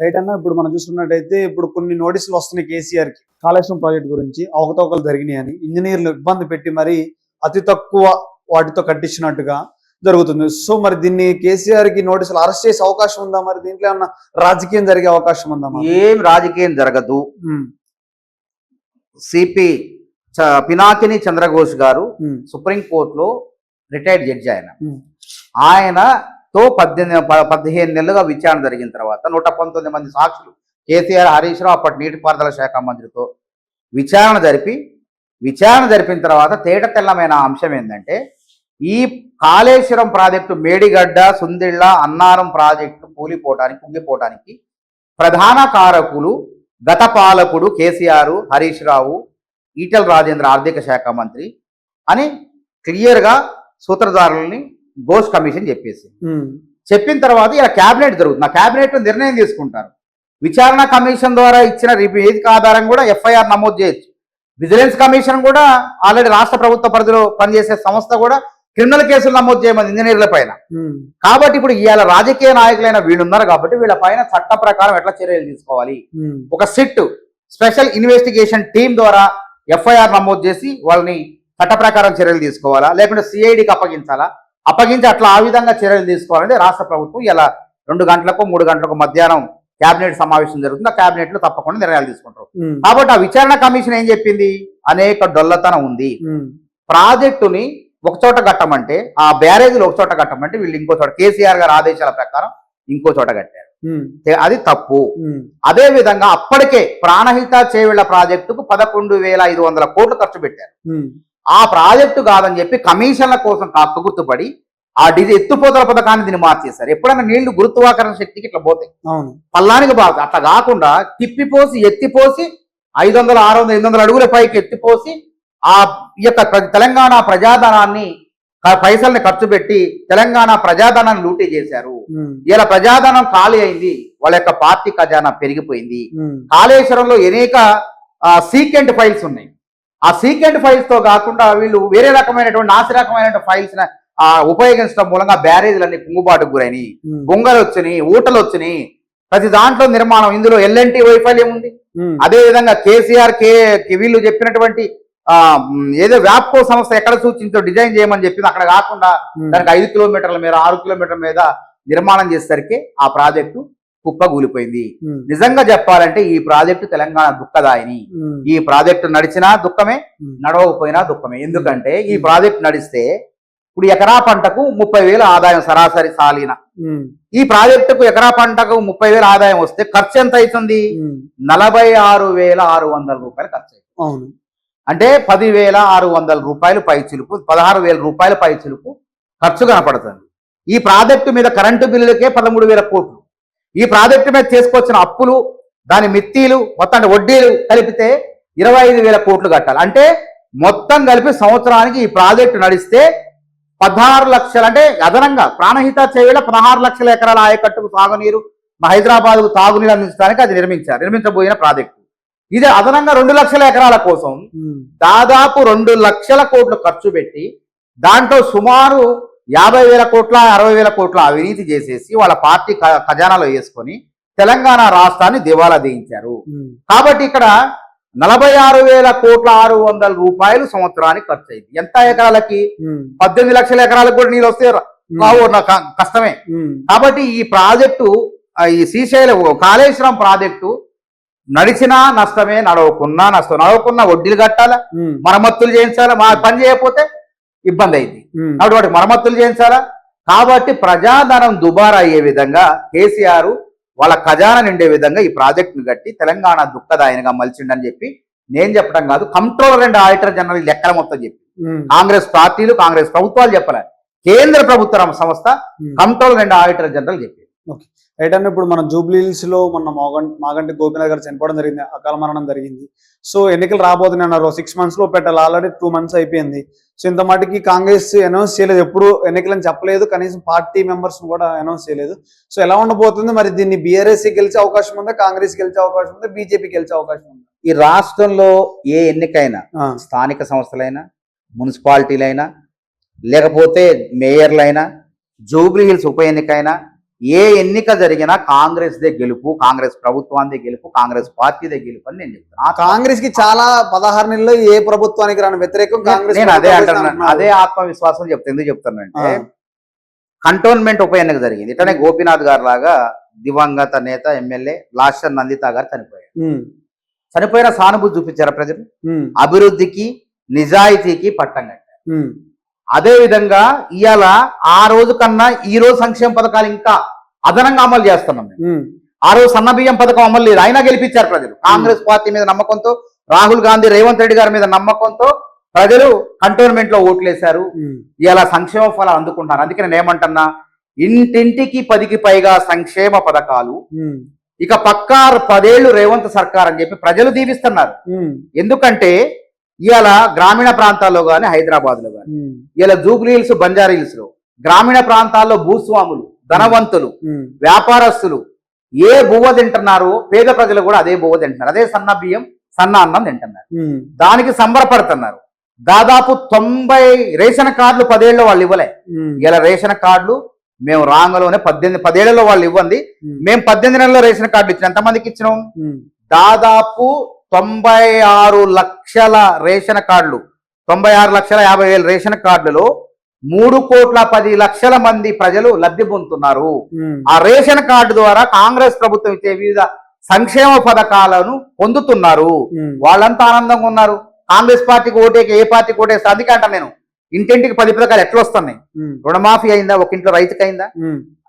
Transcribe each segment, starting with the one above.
Right అన్న ఇప్పుడు మనం చూసుకున్నట్టయితే ఇప్పుడు కొన్ని నోటీసులు వస్తున్నాయి కేసీఆర్కి. కాళేశ్వరం ప్రాజెక్ట్ గురించి అవకతవకలు జరిగినాయి అని ఇంజనీర్లు ఇబ్బంది పెట్టి మరి అతి తక్కువ వాటితో కట్టించినట్టుగా జరుగుతుంది. సో మరి దీన్ని కేసీఆర్కి నోటీసులు అరెస్ట్ చేసే అవకాశం ఉందా? మరి దీంట్లో ఏమన్నా రాజకీయం జరిగే అవకాశం ఉందా? ఏం రాజకీయం జరగదు. సిపి పినాకిని చంద్రఘోష్ గారు సుప్రీంకోర్టులో రిటైర్డ్ జడ్జి ఆయన. ఉమ్, తో పద్దెనిమిది పదిహేను నెలలుగా విచారణ జరిగిన తర్వాత నూట పంతొమ్మిది మంది సాక్షులు కేసీఆర్ హరీష్ రావు అప్పటి నీటిపారుదల శాఖ మంత్రితో విచారణ జరిపి విచారణ జరిపిన తర్వాత తేట తెల్లమైన అంశం ఏంటంటే ఈ కాళేశ్వరం ప్రాజెక్టు మేడిగడ్డ సుందిళ్ళ అన్నారం ప్రాజెక్టు కూలిపోవటానికి కుంగిపోవటానికి ప్రధాన కారకులు గత పాలకుడు కేసీఆర్ హరీష్ రావు ఈటల రాజేంద్ర ఆర్థిక శాఖ మంత్రి అని క్లియర్గా సూత్రధారుల్ని ఘోష్ కమిషన్ చెప్పేసి. చెప్పిన తర్వాత ఇలా క్యాబినెట్ జరుగుతుంది. ఆ క్యాబినెట్ నిర్ణయం తీసుకుంటారు. విచారణ కమిషన్ ద్వారా ఇచ్చిన నివేదిక ఆధారం కూడా ఎఫ్ఐఆర్ నమోదు చేయొచ్చు. విజిలెన్స్ కమిషన్ కూడా ఆల్రెడీ రాష్ట్ర ప్రభుత్వ పరిధిలో పనిచేసే సంస్థ కూడా క్రిమినల్ కేసులు నమోదు చేయమంది ఇంజనీర్ల పైన. కాబట్టి ఇప్పుడు ఇవాళ రాజకీయ నాయకులైన వీళ్ళు ఉన్నారు కాబట్టి వీళ్ళ పైన చట్ట ప్రకారం ఎట్లా చర్యలు తీసుకోవాలి? ఒక సిట్ స్పెషల్ ఇన్వెస్టిగేషన్ టీం ద్వారా ఎఫ్ఐఆర్ నమోదు చేసి వాళ్ళని చట్ట ప్రకారం చర్యలు తీసుకోవాలా? లేకుంటే సిఐడికి అప్పగించాలా? అప్పగించి అట్లా ఆ విధంగా చర్యలు తీసుకోవాలంటే రాష్ట్ర ప్రభుత్వం ఇలా రెండు గంటలకు మూడు గంటలకు మధ్యాహ్నం కేబినెట్ సమావేశం జరుగుతుంది. ఆ కేబినెట్లో తప్పకుండా నిర్ణయాలు తీసుకుంటారు. కాబట్టి ఆ విచారణ కమిషన్ ఏం చెప్పింది? అనేక డొల్లతనం ఉంది. ప్రాజెక్టుని ఒక చోట కట్టమంటే ఆ బ్యారేజీలు ఒక చోట కట్టమంటే వీళ్ళు ఇంకో చోట కేసీఆర్ గారి ఆదేశాల ప్రకారం ఇంకో చోట కట్టారు. అది తప్పు. అదే విధంగా అప్పటికే ప్రాణహిత చేవిళ్ళ ప్రాజెక్టుకు పదకొండు వేల ఐదు వందల కోట్లు ఖర్చు పెట్టారు. ఆ ప్రాజెక్టు కాదని చెప్పి కమిషన్ల కోసం కాస్త గుర్తుపడి ఆ డిజి ఎత్తుపోతల పథకాన్ని దీన్ని మార్చేశారు. ఎప్పుడైనా నీళ్ళు గురుత్వాకర్షణ శక్తికి ఇట్లా పోతాయి పల్లానికి బాగా అట్లా కాకుండా తిప్పిపోసి ఎత్తిపోసి ఐదు వందల ఆరు వందల ఎనిమిది వందల అడుగుల పైకి ఎత్తిపోసి ఆ యొక్క తెలంగాణ ప్రజాధనాన్ని పైసల్ని ఖర్చు పెట్టి తెలంగాణ ప్రజాధనాన్ని లూటీ చేశారు. ఇలా ప్రజాధనం ఖాళీ అయింది. వాళ్ళ యొక్క పార్టీ ఖజానా పెరిగిపోయింది. కాళేశ్వరంలో అనేక సీకెంట్ ఫైల్స్ ఉన్నాయి. ఆ సీకెంట్ ఫైల్స్తో కాకుండా వీళ్ళు వేరే రకమైనటువంటి నాసి రకమైనటువంటి ఫైల్స్ ఉపయోగించడం మూలంగా బ్యారేజీలన్నీ కుంగుబాటుకు గురైనవి బొంగలు వచ్చినాయి ఊటలు వచ్చినాయి ప్రతి దాంట్లో నిర్మాణం ఇందులో ఎల్ఎన్టీ వైఫల్యం ఉంది అదే విధంగా కేసీఆర్ కే వీళ్ళు చెప్పినటువంటి ఏదో వ్యాప్కో సంస్థ ఎక్కడ సూచించో డిజైన్ చేయమని చెప్పింది. అక్కడ కాకుండా దానికి ఐదు కిలోమీటర్ల మీద ఆరు కిలోమీటర్ల మీద నిర్మాణం చేసేసరికి ఆ ప్రాజెక్టు కుప్పగూలిపోయింది నిజంగా చెప్పాలంటే ఈ ప్రాజెక్టు తెలంగాణ దుఃఖదాయిని. ఈ ప్రాజెక్టు నడిచినా దుఃఖమే నడవకపోయినా దుఃఖమే. ఎందుకంటే ఈ ప్రాజెక్టు నడిస్తే ఇప్పుడు ఎకరా పంటకు ముప్పై వేల ఆదాయం సరాసరి సాలిన. ఈ ప్రాజెక్టుకు ఎకరా పంటకు ముప్పై వేల ఆదాయం వస్తే ఖర్చు ఎంత అవుతుంది నలభై ఆరు వేల ఆరు వందల రూపాయలు ఖర్చు అవుతుంది అంటే పదివేల ఆరు వందల రూపాయలు పై చిలుపు పదహారు వేల రూపాయల పై చిలుపు ఖర్చు కనపడుతుంది. ఈ ప్రాజెక్టు మీద కరెంటు బిల్లులకే పదమూడు వేల కోట్లు. ఈ ప్రాజెక్టు మీద చేసుకొచ్చిన అప్పులు దాని మిత్తీలు మొత్తం వడ్డీలు కలిపితే ఇరవై ఐదు వేల కోట్లు కట్టాలి. అంటే మొత్తం కలిపి సంవత్సరానికి ఈ ప్రాజెక్టు నడిస్తే పదహారు లక్షలు అంటే అదనంగా ప్రాణహిత చేవేళ పదహారు లక్షల ఎకరాల ఆయకట్టుకు సాగునీరు మా హైదరాబాద్కు తాగునీరు అందించడానికి అది నిర్మించారు నిర్మించబోయిన ప్రాజెక్టు. ఇది అదనంగా రెండు లక్షల ఎకరాల కోసం దాదాపు రెండు లక్షల కోట్లు ఖర్చు పెట్టి దాంట్లో సుమారు యాభై వేల కోట్ల అరవై వేల కోట్ల అవినీతి చేసేసి వాళ్ళ పార్టీ ఖజానాలో వేసుకొని తెలంగాణ రాష్ట్రాన్ని దివాలా ఉమ్, కాబట్టి ఇక్కడ నలభై ఆరు వేల కోట్ల ఆరు వందల రూపాయలు సంవత్సరానికి ఖర్చు అయింది ఎంత ఎకరాలకి? పద్దెనిమిది లక్షల ఎకరాలకు కూడా నీళ్ళు వస్తే రావు కష్టమే. కాబట్టి ఈ ప్రాజెక్టు ఈ శ్రీశైలం కాళేశ్వరం ప్రాజెక్టు నడిచినా నష్టమే నడవకున్నా నష్టం. నడవకున్నా వడ్డీలు కట్టాలా? మరమ్మతులు చేయించాలా? మా పని చేయకపోతే ఇబ్బంది అయింది. కాబట్టి వాటికి మరమ్మతులు చేయించాలా? కాబట్టి ప్రజాధనం దుబారా అయ్యే విధంగా కేసీఆర్ వాళ్ళ ఖజానా నిండే విధంగా ఈ ప్రాజెక్టును కట్టి తెలంగాణ దుఃఖదాయనగా మలిచిండని చెప్పి నేను చెప్పడం కాదు కంట్రోలర్ అండ్ ఆడిటర్ జనరల్ లెక్కల మొత్తం చెప్పి. కాంగ్రెస్ పార్టీలు కాంగ్రెస్ ప్రభుత్వాలు చెప్పలే. కేంద్ర ప్రభుత్వ సంస్థ. కంట్రోలర్ అండ్ ఆడిటర్ జనరల్ చెప్పి. రైట్ అన్న ఇప్పుడు మన జూబ్లీ హిల్స్లో మన మాగం మాగంటి గోపినాథ్ గారు చనిపోవడం జరిగింది. అకాల మరణం జరిగింది. సో ఎన్నికలు రాబోతున్నాయి అన్నారు. సిక్స్ మంత్స్లో పెట్టాలి. ఆల్రెడీ టూ మంత్స్ అయిపోయింది. సో ఇంత మటుకి కాంగ్రెస్ అనౌన్స్ చేయలేదు. ఎప్పుడు ఎన్నికలని చెప్పలేదు. కనీసం పార్టీ మెంబర్స్ కూడా అనౌన్స్ చేయలేదు. సో ఎలా ఉండబోతుంది? మరి దీన్ని బీఆర్ఎస్ గెలిచే అవకాశం ఉందా? కాంగ్రెస్ గెలిచే అవకాశం ఉందా? బీజేపీ గెలిచే అవకాశం ఉందా? ఈ రాష్ట్రంలో ఏ ఎన్నికైనా స్థానిక సంస్థలైనా మున్సిపాలిటీలైనా లేకపోతే మేయర్లైనా జూబ్లీ హిల్స్ ఉప ఎన్నికైనా ఏ ఎన్నిక జరిగినా కాంగ్రెస్ దే గెలుపు కాంగ్రెస్ ప్రభుత్వాన్ని గెలుపు కాంగ్రెస్ పార్టీదే గెలుపు అని నేను చెప్తున్నా. కాంగ్రెస్కి చాలా పదహారు నెలల్లో ఏ ప్రభుత్వానికి రాని వ్యతిరేకం కాంగ్రెస్ నేను అదే అంటున్నాను. అదే ఆత్మవిశ్వాసం చెప్తా ఎందుకు చెప్తానంటే. కంటోన్మెంట్ ఉప ఎన్నిక జరిగింది. ఇట్లనే గోపీనాథ్ గారు లాగా దివంగత నేత ఎమ్మెల్యే లాస్టర్ నందిత గారు చనిపోయారు. చనిపోయిన సానుభూతి చూపించారా ప్రజలు? అభివృద్ధికి నిజాయితీకి పట్టం కట్టారు. ఉమ్, అదే విధంగా ఇవాళ ఆ రోజు కన్నా ఈ రోజు సంక్షేమ పథకాలు ఇంకా అదనంగా అమలు చేస్తున్నాం ఆ రోజు సన్న బియ్యం పథకం అమలు లేదు. అయినా గెలిపించారు ప్రజలు. కాంగ్రెస్ పార్టీ మీద నమ్మకంతో రాహుల్ గాంధీ రేవంత్ రెడ్డి గారి మీద నమ్మకంతో ప్రజలు కంటోన్మెంట్లో ఓట్లేశారు ఇలా సంక్షేమ ఫలాలు అందుకుంటారు అందుకే నేను ఏమంటున్నా ఇంటింటికి పదికి పైగా సంక్షేమ పథకాలు ఇక పక్కా పదేళ్ళు రేవంత్ సర్కార్ అని చెప్పి ప్రజలు దీవిస్తున్నారు. ఎందుకంటే ఇవాళ గ్రామీణ ప్రాంతాల్లో కానీ హైదరాబాద్లో కానీ ఇలా జూబ్లీ హిల్స్ బంజారా హిల్స్లో. గ్రామీణ ప్రాంతాల్లో భూస్వాములు ధనవంతులు వ్యాపారస్తులు ఏ బువ్వ తింటున్నారు పేద ప్రజలు కూడా అదే బువ్వ తింటున్నారు. అదే సన్న బియ్యం సన్న అన్నం తింటున్నారు. దానికి సంబరపడుతున్నారు. దాదాపు తొంభై రేషన్ కార్డులు పదేళ్ళు వాళ్ళు ఇవ్వలే. ఇలా రేషన్ కార్డులు మేము రాంగలోనే పద్దెనిమిది పదేళ్ళలో వాళ్ళు ఇవ్వండి మేము. పద్దెనిమిది నెలల్లో రేషన్ కార్డులు ఇచ్చిన. ఎంతమందికి ఇచ్చినాం? దాదాపు తొంభై ఆరు లక్షల రేషన్ కార్డులు. తొంభై ఆరు లక్షల యాభై వేల రేషన్ కార్డులలో మూడు కోట్ల పది లక్షల మంది ప్రజలు లబ్ధి పొందుతున్నారు. ఆ రేషన్ కార్డు ద్వారా కాంగ్రెస్ ప్రభుత్వం ఇచ్చే వివిధ సంక్షేమ పథకాలను పొందుతున్నారు. వాళ్ళంతా ఆనందంగా ఉన్నారు. కాంగ్రెస్ పార్టీకి ఓటేకి ఏ పార్టీకి ఓటేస్తే అందుకే అంట నేను. ఇంటింటికి పది పథకాలు ఎట్లా వస్తున్నాయి? రుణమాఫీ అయిందా? ఒక ఇంట్లో రైతుకి అయిందా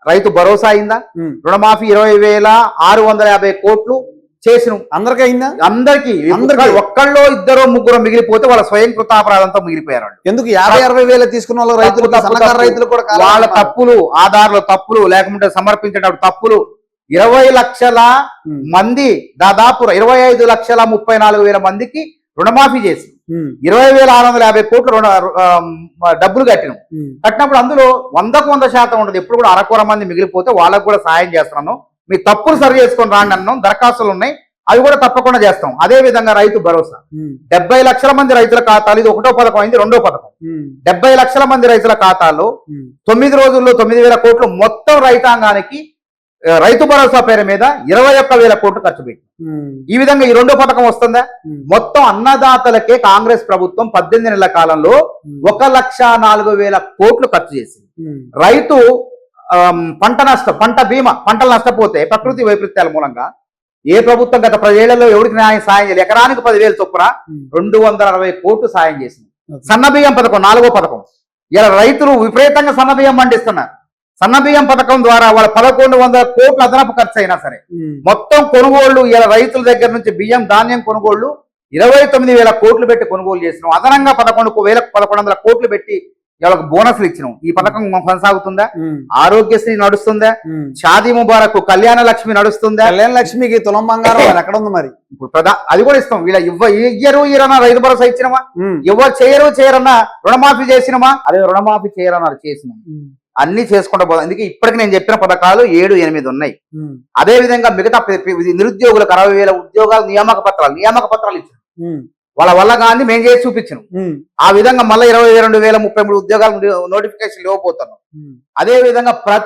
రైతు భరోసా అయిందా. రుణమాఫీ ఇరవై వేల ఆరు వందల యాభై కోట్లు చేసిన. అందరికీ అయిందా? అందరికి. అందరికీ. ఒక్కళ్ళో ఇద్దరు ముగ్గురు మిగిలిపోతే వాళ్ళ స్వయం కృతాపరాధంతో మిగిలిపోయారు. ఎందుకు? యాభై అరవై వేలు తీసుకున్న వాళ్ళు రైతులు సన్నకారు. రైతులు కూడా వాళ్ళ. తప్పులు ఆధార్లో తప్పులు లేకుంటే సమర్పించేటప్పుడు తప్పులు. ఇరవై లక్షల మంది దాదాపు ఇరవై ఐదు లక్షల ముప్పై నాలుగు వేల మందికి రుణమాఫీ చేసి ఇరవై వేల ఆరు వందల యాభై కోట్లు డబ్బులు కట్టినాం. కట్టినప్పుడు అందులో వందకు వంద శాతం ఉండదు. ఎప్పుడు కూడా అరకొర మంది మిగిలిపోతే వాళ్ళకు కూడా సాయం చేస్తున్నాను. మీ తప్పులు సరి చేసుకొని రాండి అన్నాం దరఖాస్తులు ఉన్నాయి అవి కూడా తప్పకుండా చేస్తాం. అదే విధంగా రైతు భరోసా. డెబ్బై లక్షల మంది రైతుల ఖాతాలు ఇది ఒకటో పథకం అయింది రెండో పథకం. డెబ్బై లక్షల మంది రైతుల ఖాతాల్లో ఉమ్, తొమ్మిది రోజుల్లో తొమ్మిది వేల కోట్లు మొత్తం రైతాంగానికి రైతు భరోసా పేరు మీద ఇరవై ఒక్క వేల కోట్లు ఖర్చు పెట్టి ఈ విధంగా ఈ రెండో పథకం వస్తుందా? మొత్తం అన్నదాతలకే కాంగ్రెస్ ప్రభుత్వం పద్దెనిమిది నెలల కాలంలో ఒక లక్ష నాలుగు వేల కోట్లు ఖర్చు చేసింది. రైతు పంట నష్టం పంట బీమా పంటలు నష్టపోతే ప్రకృతి వైపరీత్యాల మూలంగా ఏ ప్రభుత్వం గత పదేళ్ళలో ఎవరికి న్యాయం సాయం చేయాలి? ఎకరానికి పదివేలు చొప్పున రెండు వందల అరవై కోట్లు సాయం చేసింది. Okay. సన్న బియ్యం పథకం నాలుగో పథకం. ఇలా రైతులు విపరీతంగా సన్న బియ్యం పండిస్తున్నారు. సన్న బియ్యం పథకం ద్వారా వాళ్ళ పదకొండు వందల కోట్ల అదనపు ఖర్చు అయినా సరే మొత్తం కొనుగోళ్ళు ఇలా రైతుల దగ్గర నుంచి బియ్యం ధాన్యం కొనుగోళ్ళు ఇరవై తొమ్మిది వేల కోట్లు పెట్టి కొనుగోలు చేసినాం. అదనంగా పదకొండు వేల పదకొండు వందల కోట్లు పెట్టి వాళ్ళకి బోనస్లు ఇచ్చినాం. ఈ పథకం కొనసాగుతుందా? ఆరోగ్యశ్రీ నడుస్తుందా. షాదీ ముబారక్ కళ్యాణ లక్ష్మి నడుస్తుందా? కళ్యాణ లక్ష్మికి తులం బంగారం ఎక్కడ ఉంది మరి? ఇప్పుడు ప్రధా అది కూడా ఇస్తాం. వీళ్ళ ఇవ్వ ఇయ్యరు ఇరన్నా రైతు భరోసా ఇచ్చినమా? ఎవరు చేయరు చేయరన్నా రుణమాఫీ చేసినమా? అదే రుణమాఫీ చేయరన్నారు చేసినాం. అన్ని చేసుకుంటూ పోదాం. అందుకే ఇప్పటికి నేను చెప్పిన పథకాలు ఏడు ఎనిమిది ఉన్నాయి. అదే విధంగా మిగతా నిరుద్యోగులకు అరవై వేల ఉద్యోగాలు నియామక పత్రాలు నియామక పత్రాలు ఇచ్చాం ఉమ్, వాళ్ళ వల్ల కానీ మేము చేసి చూపించినాం. ఆ విధంగా మళ్ళీ ఇరవై రెండు వేల ముప్పై మూడు ఉద్యోగాలు నోటిఫికేషన్ ఇవ్వబోతున్నాం. అదే విధంగా